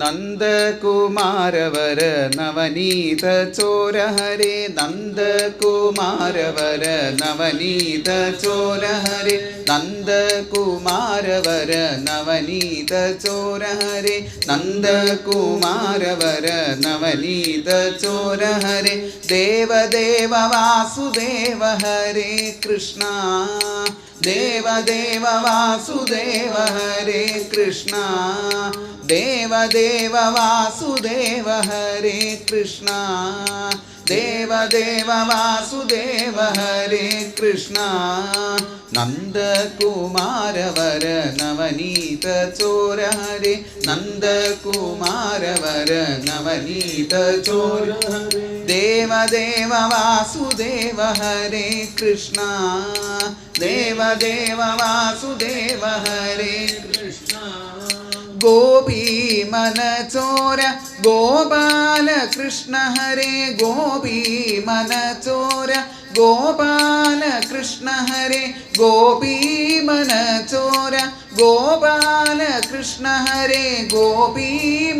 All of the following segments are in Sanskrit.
നന്ദകുമാരവര നവനീത ചോരഹരേ നന്ദകുമാരവര നവനീത ചോരഹരേ നന്ദകുമാരവര നവനീത ചോരഹരേ നന്ദകുമാരവര നവനീത ചോരഹരേ ദേവദേവ വാസുദേവ ഹരേ കൃഷ്ണ ദേവദേവ വാസുദേവ ഹരേ കൃഷ്ണ देवदेव वासुदेव हरे कृष्णा। देवदेव वासुदेव हरे कृष्णा। नन्दकुमारवर नवनीत चोर हरे। नन्दकुमारवर नवनीत चोर देवदेव वासुदेव हरे कृष्णा। देवदेव वासुदेव हरे ഗോപീമനചോര ഗോപാലകൃഷ്ണ ഹരേ ഗോപീമനചോര ഗോപാലകൃഷ്ണ ഹരേ ഗോപീമനചോര ഗോപാലകൃഷ്ണ ഹരേ ഗോപീമനചോര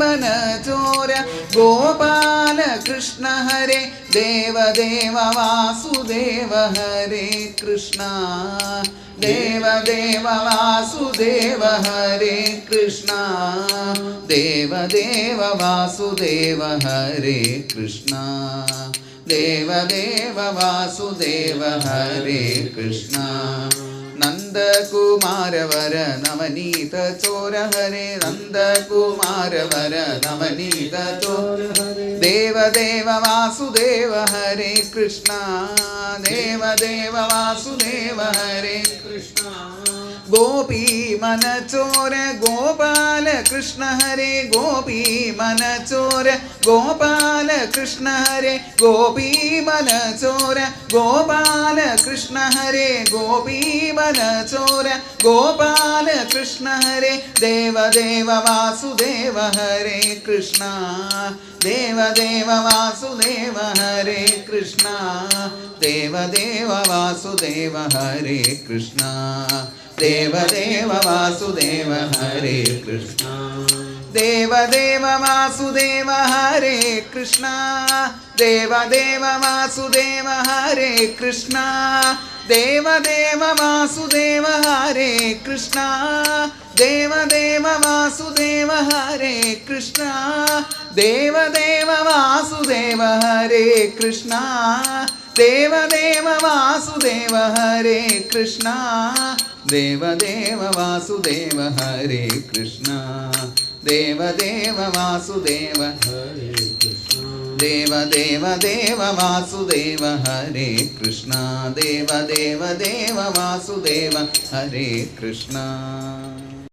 ഗോപാല कृष्ण हरे देवदेव वासुदेव हरे कृष्ण। देवदेव वासुदेव हरे कृष्ण। देवदेव वासुदेव हरे कृष्ण। देवदेव वासुदेव हरे कृष्ण। നന്ദകുമാരവര നവനീത ചോരഹരേ നന്ദകുമാരവര നവനീത ദേവദേവ വാസുദേവ ഹരേ കൃഷ്ണ ദേവദേവ വാസുദേവ ഹരേ കൃഷ്ണ. गोपी मन चोर, गोपाल कृष्ण हरे, गोपी मन चोर, गोपाल कृष्ण हरे, गोपी मन चोर, गोपाल कृष्ण हरे, गोपी मन चोर, गोपाल कृष्ण हरे, देव देव, वासुदेव हरे कृष्ण, देव देव, वासुदेव हरे कृष्ण, देव देव, वासुदेव हरे कृष्ण। देव देव वासुदेव हरे कृष्णा। देव देव वासुदेव हरे कृष्णा। देव देव वासुदेव हरे कृष्णा। देव देव वासुदेव हरे कृष्णा। देव देव वासुदेव हरे कृष्णा। देव देव वासुदेव हरे कृष्णा। देव देव वासुदेव हरे कृष्णा। देवदेव वासुदेव हरे कृष्ण। देवदेव वासुदेव हरे कृष्ण। देवदेव देव वासुदेव हरे कृष्ण। देवदेव देव वासुदेव हरे कृष्ण।